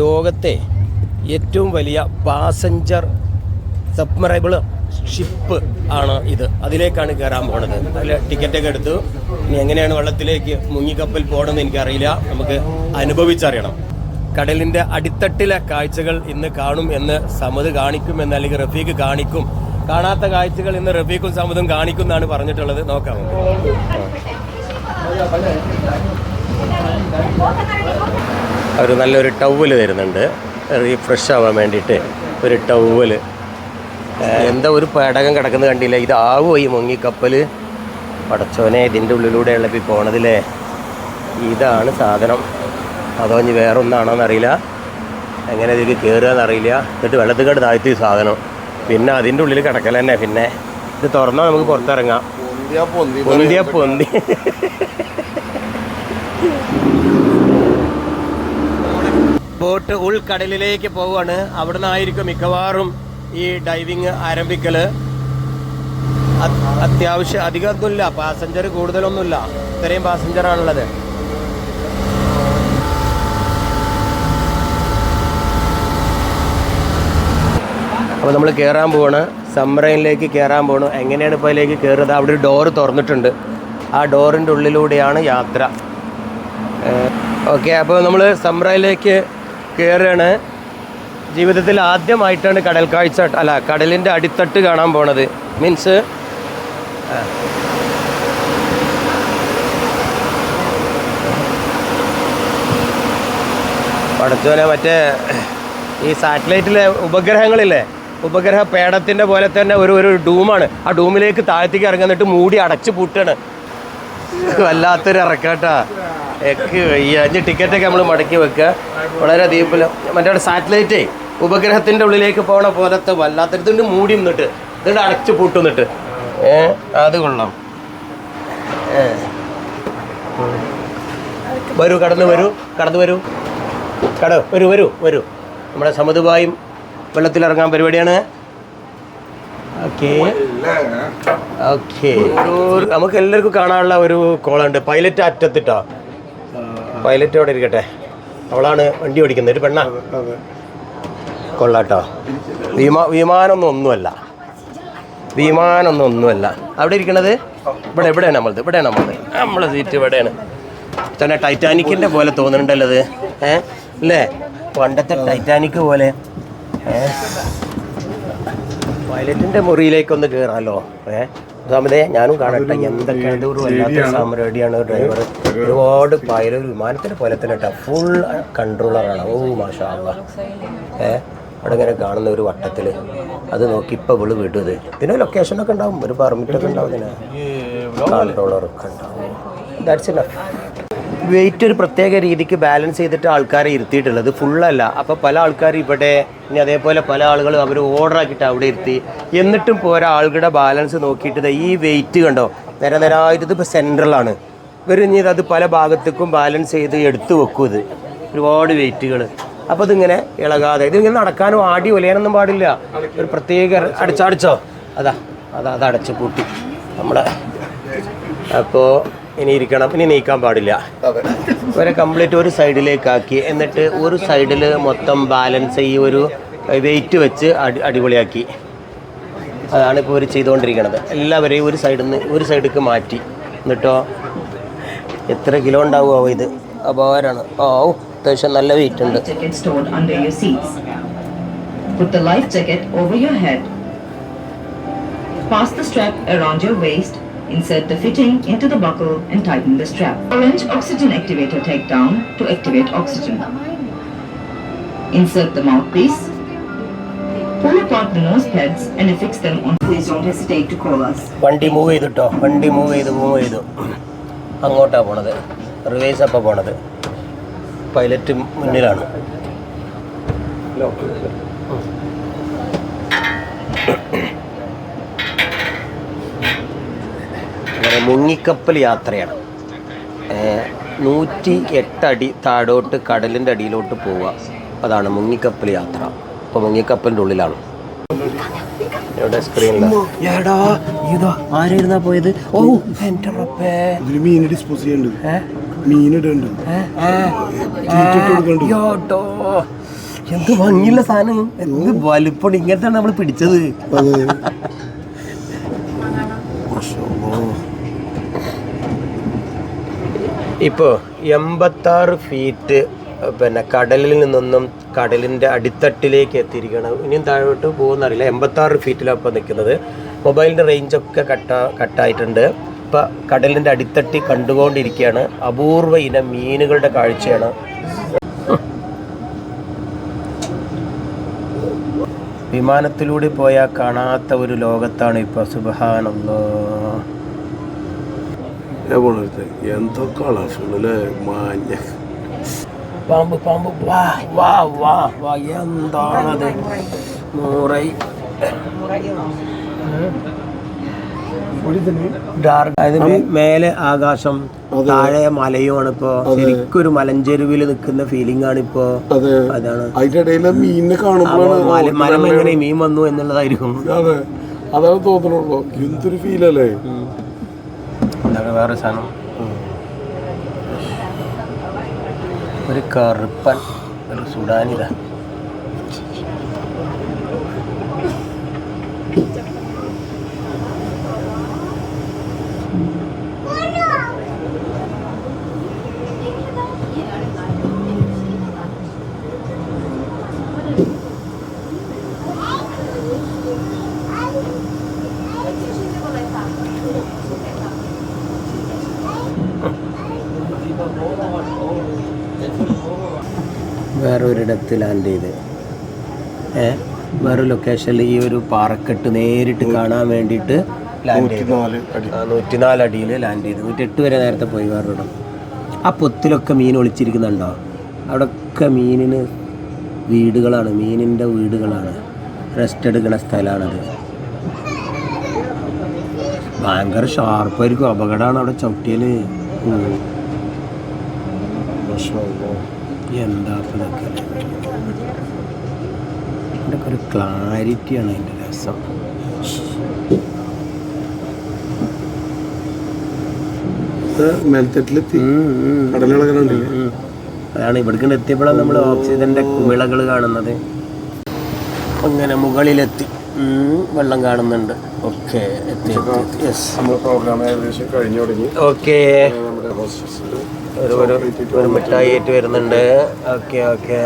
ലോകത്തെ ഏറ്റവും വലിയ പാസഞ്ചർ സബ്മറബിൾ ഷിപ്പ് ആണ് ഇത്. അതിലേക്കാണ് കയറാൻ പോണത്. അതിൽ ടിക്കറ്റൊക്കെ എടുത്തു. ഇനി എങ്ങനെയാണ് വെള്ളത്തിലേക്ക് മുങ്ങിക്കപ്പൽ പോകണമെന്ന് എനിക്കറിയില്ല. നമുക്ക് അനുഭവിച്ചറിയണം. കടലിന്റെ അടിത്തട്ടിലെ കാഴ്ചകൾ ഇന്ന് കാണും എന്ന് സമത് കാണിക്കും എന്ന് അല്ലെങ്കിൽ റഫീഖ് കാണിക്കും. കാണാത്ത കാഴ്ചകൾ ഇന്ന് റഫീഖും സമതും കാണിക്കും എന്നാണ് പറഞ്ഞിട്ടുള്ളത്. നോക്കാം. നമുക്ക്. അവർ നല്ലൊരു ടവൽ തരുന്നുണ്ട്. റീഫ്രഷ് ആവാൻ വേണ്ടിയിട്ട് ഒരു ടവൽ എന്താ ഒരു പേടകം കിടക്കുന്നത് കണ്ടില്ല? ഇതാവോ ഈ മുങ്ങിക്കപ്പൽ പടച്ചോനെ ഇതിന്റെ ഉള്ളിലൂടെ ഇപ്പോൾ പോണതില്ലേ? ഇതാണ് സാധനം. അതോ ഇനി വേറെ ഒന്നാണോ എന്നറിയില്ല എങ്ങനെ ഇതിൽ കയറുക എന്നറിയില്ല എന്നിട്ട് വെള്ളത്തിൽ കണ്ട് താഴ്ത്തി സാധനം. പിന്നെ അതിന്റെ ഉള്ളിൽ കിടക്കൽ തന്നെ പിന്നെ. ഇത് തുറന്നാൽ നമുക്ക് പുറത്തിറങ്ങാം. പൊന്തിയ പൊന്തി. ബോട്ട് ഉൾക്കടലിലേക്ക് പോവുകയാണ്. അവിടെ നിന്നായിരിക്കും മിക്കവാറും ഈ ഡൈവിങ് ആരംഭിക്കൽ. അത്യാവശ്യം അധികമൊന്നുമില്ല. പാസഞ്ചർ കൂടുതലൊന്നുമില്ല. ഇത്രയും പാസഞ്ചറാണുള്ളത്. അപ്പോൾ നമ്മൾ കയറാൻ പോവാണ്. സമ്മറൈനിലേക്ക് കയറാൻ പോകണം എങ്ങനെയാണ് ഇപ്പോൾ അതിലേക്ക് കയറുന്നത് അവിടെ ഒരു ഡോറ് തുറന്നിട്ടുണ്ട്. ആ ഡോറിന്റെ ഉള്ളിലൂടെയാണ് യാത്ര. ഓക്കെ അപ്പോൾ നമ്മൾ സമ്രയിലേക്ക് കയറുകയാണ് ജീവിതത്തിൽ ആദ്യമായിട്ടാണ് കടൽ കാഴ്ച അല്ല കടലിന്റെ അടിത്തട്ട് കാണാൻ പോണത്. മീൻസ് പടച്ചോനെ മറ്റേ ഈ സാറ്റലൈറ്റിലെ ഉപഗ്രഹങ്ങളില്ലേ? ഉപഗ്രഹ പേടത്തിന്റെ പോലെ തന്നെ ഒരു ഒരു ഡൂമാണ്. ആ ഡൂമിലേക്ക് താഴത്തേക്ക് ഇറങ്ങുന്നിട്ട് മൂടി അടച്ചു പൂട്ടാണ്. വല്ലാത്തൊരു ഇറക്കാട്ടാ. എക്ക് ഈ അഞ്ച് ടിക്കറ്റൊക്കെ നമ്മൾ മടക്കി വെക്കുക. വളരെ ദീപിൽ മറ്റേ സാറ്റലൈറ്റേ ഉപഗ്രഹത്തിന്റെ ഉള്ളിലേക്ക് പോണ പോലത്തെ വല്ലാത്തൊരു ഇതിന്റെ മൂടി നിന്നിട്ട്. ഇതിന്റെ അടച്ചു പൂട്ടുന്നിട്ട് ഏ അത് കൊള്ളാം. വരൂ കടന്നു വരൂ കടന്നു വരൂ. കട വരൂ വരൂ വരൂ. നമ്മുടെ സമുദായം വെള്ളത്തിലിറങ്ങാൻ പരിപാടിയാണ്. ഓക്കേ. ഓക്കെ. നമുക്ക് എല്ലാവർക്കും കാണാനുള്ള ഒരു കോളുണ്ട്. പൈലറ്റ് അറ്റത്തിട്ടോ. പൈലറ്റ് അവിടെ ഇരിക്കട്ടെ. അവളാണ് വണ്ടി ഓടിക്കുന്നത്. ഒരു പെണ്ണ? കൊള്ളാട്ടോ. വിമാ വിമാനമൊന്നും ഒന്നുമല്ല. വിമാനമൊന്നും ഒന്നുമല്ല അവിടെ ഇരിക്കണത്? ഇവിടെ എവിടെയാണ് നമ്മളത് ഇവിടെയാണ് നമ്മളത്. നമ്മളെ സീറ്റ് ഇവിടെയാണ്. തന്നെ ടൈറ്റാനിക്കിന്റെ പോലെ തോന്നുന്നുണ്ടല്ലോ അത്. ഏ? അല്ലേ? പണ്ടത്തെ ടൈറ്റാനിക് പോലെ. ഏ? പൈലറ്റിന്റെ മുറിയിലേക്കൊന്ന് കയറാമല്ലോ ഏ? സാമതേ ഞാനും കാണട്ടെ. എന്തൊക്കെയാണ് ഒരു വല്ലാത്ത സാമരടിയാണ് ഡ്രൈവർ ഒരുപാട് പൈലറ്റ് ഒരു വിമാനത്തിനെ പോലെ തന്നെ കേട്ടോ. ഫുൾ കൺട്രോളറാണ് ഓ മാഷാ ഏഹ് ഏ അവിടെ ഇങ്ങനെ കാണുന്ന ഒരു വട്ടത്തിൽ അത് നോക്കി ഇപ്പം ഇവൾ വിടുന്നത് പിന്നെ ഇതിന് ലൊക്കേഷനൊക്കെ ഉണ്ടാവും. ഒരു പെർമിറ്റൊക്കെ ഉണ്ടാവും ഇതിന്. കൺട്രോളറൊക്കെ ഉണ്ടാവും. ദാറ്റ്സ് ഇനഫ് വെയിറ്റ് ഒരു പ്രത്യേക രീതിക്ക് ബാലൻസ് ചെയ്തിട്ട് ആൾക്കാരെ ഇരുത്തിയിട്ടുള്ളത് ഫുള്ളല്ല അപ്പോൾ പല ആൾക്കാർ ഇവിടെ ഇനി അതേപോലെ പല ആളുകളും അവർ ഓർഡർ ആക്കിയിട്ട് അവിടെ ഇരുത്തി. എന്നിട്ടും പോരാ ആളുകളുടെ ബാലൻസ് നോക്കിയിട്ട് ഈ വെയിറ്റ് കണ്ടോ? നിര നിരായിട്ട് ഇപ്പോൾ സെൻട്രലാണ് ഇവർ ഇനി അത് പല ഭാഗത്തേക്കും ബാലൻസ് ചെയ്ത് എടുത്തു വെക്കും ഇത്. ഒരുപാട് വെയിറ്റുകൾ അപ്പോൾ ഇതിങ്ങനെ ഇളകാതെ. ഇതിങ്ങനെ നടക്കാനും ആടി ഒലയാനൊന്നും പാടില്ല. ഒരു പ്രത്യേക അടിച്ചടിച്ചോ അതാ അതാ അത് അടച്ചു പൂട്ടി. നമ്മുടെ അപ്പോൾ ഇനി ഇരിക്കണം. ഇനി നീക്കാൻ പാടില്ല. ഇവരെ കംപ്ലീറ്റ് ഒരു സൈഡിലേക്കാക്കി എന്നിട്ട് ഒരു സൈഡിൽ മൊത്തം ബാലൻസ് ഈ ഒരു വെയിറ്റ് വെച്ച് അടി അടിപൊളിയാക്കി. അതാണ് ഇപ്പോൾ ഇവർ ചെയ്തുകൊണ്ടിരിക്കുന്നത് എല്ലാവരെയും ഒരു സൈഡിൽ നിന്ന് ഒരു സൈഡിലേക്ക് മാറ്റി. എന്നിട്ടോ? എത്ര കിലോ ഉണ്ടാവുമോ ഇത്? അപാരാണ് ഓ അത്യാവശ്യം നല്ല വെയിറ്റ് ഉണ്ട്. Put the life jacket over your head. Pass the strap around your waist. Insert the fitting into the buckle and tighten the strap. Orange oxygen activator take down to activate oxygen. Insert the mouthpiece. Pull apart the nose pads and affix them on. Please don't hesitate to call us. വണ്ടി move ചെയ്തിട്ടോ വണ്ടി move ചെയ്ത് move ചെയ്തു അങ്ങോട്ടാണ് പോണത് reverse അപ്പം പോണത് pilot മുന്നിലാണ് അങ്ങനെ മുങ്ങിക്കപ്പൽ യാത്രയാണ്. നൂറ്റി എട്ടടി താഴോട്ട് കടലിന്റെ അടിയിലോട്ട് പോവുക. അതാണ് മുങ്ങിക്കപ്പൽ യാത്ര. അപ്പോൾ മുങ്ങിക്കപ്പലിന്റെ ഉള്ളിലാണ്. ഇവിടെ സ്ക്രീനിൽ എടാ ഇതാ ആരായിരുന്നാ പോയത്? ഓ എന്റെ റബ്ബേ. മീൻ ഡിസ്പോസ് ചെയ്യുന്നുണ്ട് യോട്ടോ. എന്ത് ഭംഗിയുള്ള സാധനം. എന്ത് വലുപ്പം ഇങ്ങനത്തെ നമ്മൾ പിടിച്ചത് അതെ മാഷാ അല്ലാ. ഇപ്പോൾ എൺപത്താറ് ഫീറ്റ് പിന്നെ കടലിൽ നിന്നും കടലിന്റെ അടിത്തട്ടിലേക്ക് എത്തിയിരിക്കണം ഇനിയും താഴോട്ട് പോകുന്നറിയില്ല. എൺപത്താറ് ഫീറ്റിലാണ് ഇപ്പോൾ നിൽക്കുന്നത്. മൊബൈലിന്റെ റേഞ്ചൊക്കെ കട്ട കട്ടായിട്ടുണ്ട്. ഇപ്പം കടലിന്റെ അടിത്തട്ടി കണ്ടുകൊണ്ടിരിക്കുകയാണ്. അപൂർവ ഇനം മീനുകളുടെ കാഴ്ചയാണ്. വിമാനത്തിലൂടെ പോയാൽ കാണാത്ത ഒരു ലോകത്താണ് ഇപ്പോൾ സുബഹാനല്ലോ ഞാൻ എന്തോ കളർഫുൾ അല്ലേ? മാഞ്ഞ പാമ്പ് പാമ്പ്. വാ വാ വാ വാ. എന്താണത് നൂറൈ. മേലെ ആകാശം താഴെ മലയുമാണ് ഇപ്പോ. ശരിക്കും ഒരു മലഞ്ചെരുവിൽ നിൽക്കുന്ന ഫീലിംഗ് ആണ് ഇപ്പോ. അതാണ്. അതിന്റെ ഇടയിലെ മീനിനെ കാണുമ്പോഴാണ് മല- എങ്ങനെ മീൻ വന്നു എന്നുള്ളതായിരിക്കും. അതെ. അതാണ് തോന്നണുള്ളൂ. എന്തൊരു ഫീലല്ലേ ഇതൊക്കെ വേറെ സാധനം. ഒരു കറുപ്പൻ ഒരു സുഡാനിത. വേറെ ഒരിടത്ത് ലാൻഡ് ചെയ്ത്. ഏ? വേറെ ലൊക്കേഷനിൽ ഈ ഒരു പാറക്കെട്ട് നേരിട്ട് കാണാൻ വേണ്ടിയിട്ട് നൂറ്റിനാല് അടിയിൽ ലാൻഡ് ചെയ്തു. നൂറ്റെട്ട് വരെ നേരത്തെ പോയി വേറൊരിടം ആ പൊത്തിലൊക്കെ മീൻ ഒളിച്ചിരിക്കുന്നുണ്ടോ? അവിടെയൊക്കെ മീനിന് വീടുകളാണ്. മീനിന്റെ വീടുകളാണ്. റെസ്റ്റ് എടുക്കുന്ന സ്ഥലമാണത് ഭയങ്കര ഷാർപ്പായിരിക്കും അപകടമാണ് അവിടെ ചവിട്ടിയാൽ. എന്താ ഇതൊക്കെ? ഇതൊക്കെ ഒരു ക്ലാരിറ്റിയാണ് അതിന്റെ രസം. മേൽത്തട്ടിലെത്തി. അതാണ് ഇവിടേക്ക് എത്തിയപ്പോഴാണ് നമ്മൾ ഓക്സിജന്റെ കുമിളകൾ കാണുന്നത്. അങ്ങനെ മുകളിലെത്തി. വെള്ളം കാണുന്നുണ്ട്. ഓക്കെ എത്തി എത്തി യെസ് നമ്മുടെ പ്രോഗ്രാം ഏകദേശം കഴിഞ്ഞു തുടങ്ങി. ഓക്കെ ഒരു ഒരു ഒരു മിഠായി ആയിട്ട് വരുന്നുണ്ട്. Okay okay.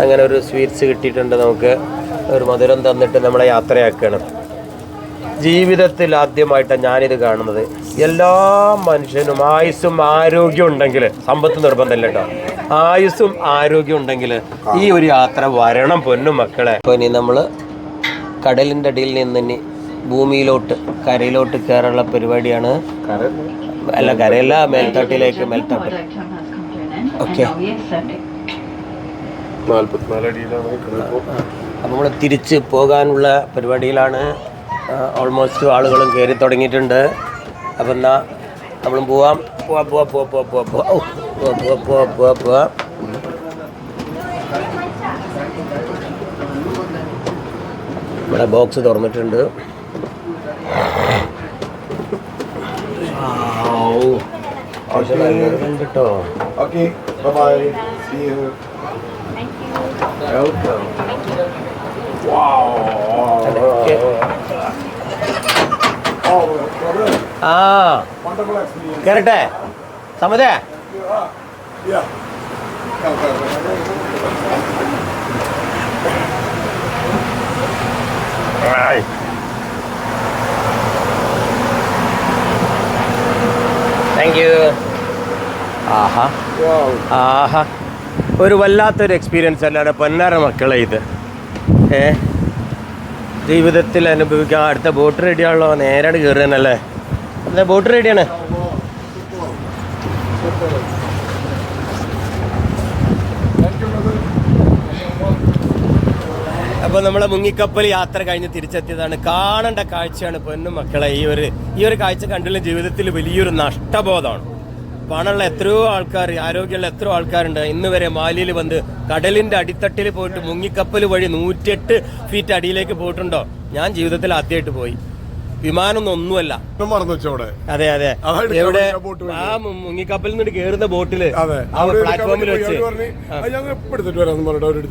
അങ്ങനെ ഒരു സ്വീറ്റ്സ് കിട്ടിയിട്ടുണ്ട് നമുക്ക്. ഒരു മധുരം തന്നിട്ട് നമ്മളെ യാത്രയാക്കണം. ജീവിതത്തിൽ ആദ്യമായിട്ടാണ് ഞാനിത് കാണുന്നത്. എല്ലാ മനുഷ്യനും ആയുസ്സും ആരോഗ്യം ഉണ്ടെങ്കിൽ സമ്പത്ത് നിർബന്ധമല്ല കേട്ടോ. ആയുസ്സും ആരോഗ്യം ഉണ്ടെങ്കിൽ ഈ ഒരു യാത്ര വരണം പൊന്നും മക്കളെ. അപ്പോൾ ഇനി നമ്മൾ കടലിന്റെ അടിയിൽ നിന്ന് ഇനി ഭൂമിയിലോട്ട് കരയിലോട്ട് കയറാനുള്ള പരിപാടിയാണ്. അല്ല കരയല്ല മേൽത്തട്ടിലേക്ക് മേൽത്തട്ട്. ഓക്കെ അപ്പം അടിയിലാണ് ഇപ്പോൾ നമ്മൾ തിരിച്ച് പോകാനുള്ള പരിപാടിയിലാണ് ഓൾമോസ്റ്റ് ആളുകളും കയറി തുടങ്ങിയിട്ടുണ്ട്. അപ്പം എന്നാ നമ്മളും പോവാം. പോവാ പോവാ പോവാ പോവാ പോവാ പോവാ. പോവാ പോവാ പോവാ പോവാ പോവാ. ഇവിടെ ബോക്സ് തുറന്നിട്ടുണ്ട്. കേട്ടോ okay bye see you welcome. ആ വണ്ടർഫുൾ എക്സ്പീരിയൻസ് കയറട്ടെ സമതേ താങ്ക് യു ആഹാ. ആഹാ. ഒരു വല്ലാത്തൊരു എക്സ്പീരിയൻസ് അല്ലാതെ പൊന്നാര മക്കളെ ഇത്. ഏ? ജീവിതത്തിൽ അനുഭവിക്കാൻ അടുത്ത ബോട്ട് റെഡിയാണല്ലോ നേരാണ് കയറുന്നല്ലേ അടുത്ത ബോട്ട് റെഡിയാണ് അപ്പോൾ നമ്മളെ മുങ്ങിക്കപ്പൽ യാത്ര കഴിഞ്ഞ് തിരിച്ചെത്തിയതാണ്. കാണേണ്ട കാഴ്ചയാണ് പൊന്നും മക്കളെ. ഈ ഒരു ഈ ഒരു കാഴ്ച കണ്ടുള്ള ജീവിതത്തിൽ വലിയൊരു നഷ്ടബോധമാണ്. പണമുള്ള എത്രയോ ആൾക്കാർ ആരോഗ്യമുള്ള എത്രയോ ആൾക്കാരുണ്ട്. ഇന്ന് വരെ മാലിയിൽ വന്ന് കടലിന്റെ അടിത്തട്ടിൽ പോയിട്ട് മുങ്ങിക്കപ്പൽ വഴി നൂറ്റിയെട്ട് ഫീറ്റ് അടിയിലേക്ക് പോയിട്ടുണ്ടോ? ഞാൻ ജീവിതത്തിൽ ആദ്യമായിട്ട് പോയി. വിമാനമൊന്നും ഒന്നുമല്ല മറന്നു വെച്ചവിടെ അതെ അതെ. എവിടെ? ആ മുങ്ങിക്കപ്പലിൽ നിന്ന് കേറുന്ന ബോട്ടിൽ. പ്ലാറ്റ്ഫോമിൽ വെച്ച്.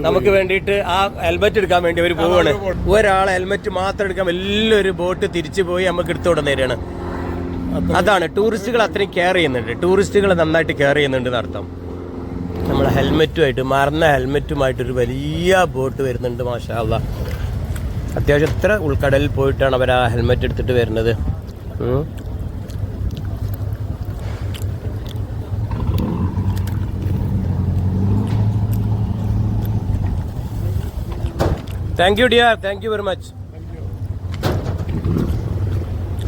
നമുക്ക് വേണ്ടിയിട്ട് ആ ഹെൽമെറ്റ് എടുക്കാൻ വേണ്ടി അവർ പോവാണ്. ഒരാൾ ഹെൽമെറ്റ് മാത്രം എടുക്കാൻ വലിയൊരു ബോട്ട് തിരിച്ചു പോയി നമുക്ക് എടുത്തു കൊടുന്നേരാണ് അതാണ് ടൂറിസ്റ്റുകൾ അത്രയും കെയർ ചെയ്യുന്നുണ്ട്. ടൂറിസ്റ്റുകൾ നന്നായിട്ട് കെയർ ചെയ്യുന്നുണ്ട് എന്നർത്ഥം നമ്മളെ ഹെൽമെറ്റുമായിട്ട് മറന്ന ഹെൽമെറ്റുമായിട്ട് ഒരു വലിയ ബോട്ട് വരുന്നുണ്ട് മാഷാ അത്യാവശ്യം എത്ര ഉൾക്കടലിൽ പോയിട്ടാണ് അവർ ആ ഹെൽമെറ്റ് എടുത്തിട്ട് വരുന്നത്? Thank you dear thank you very much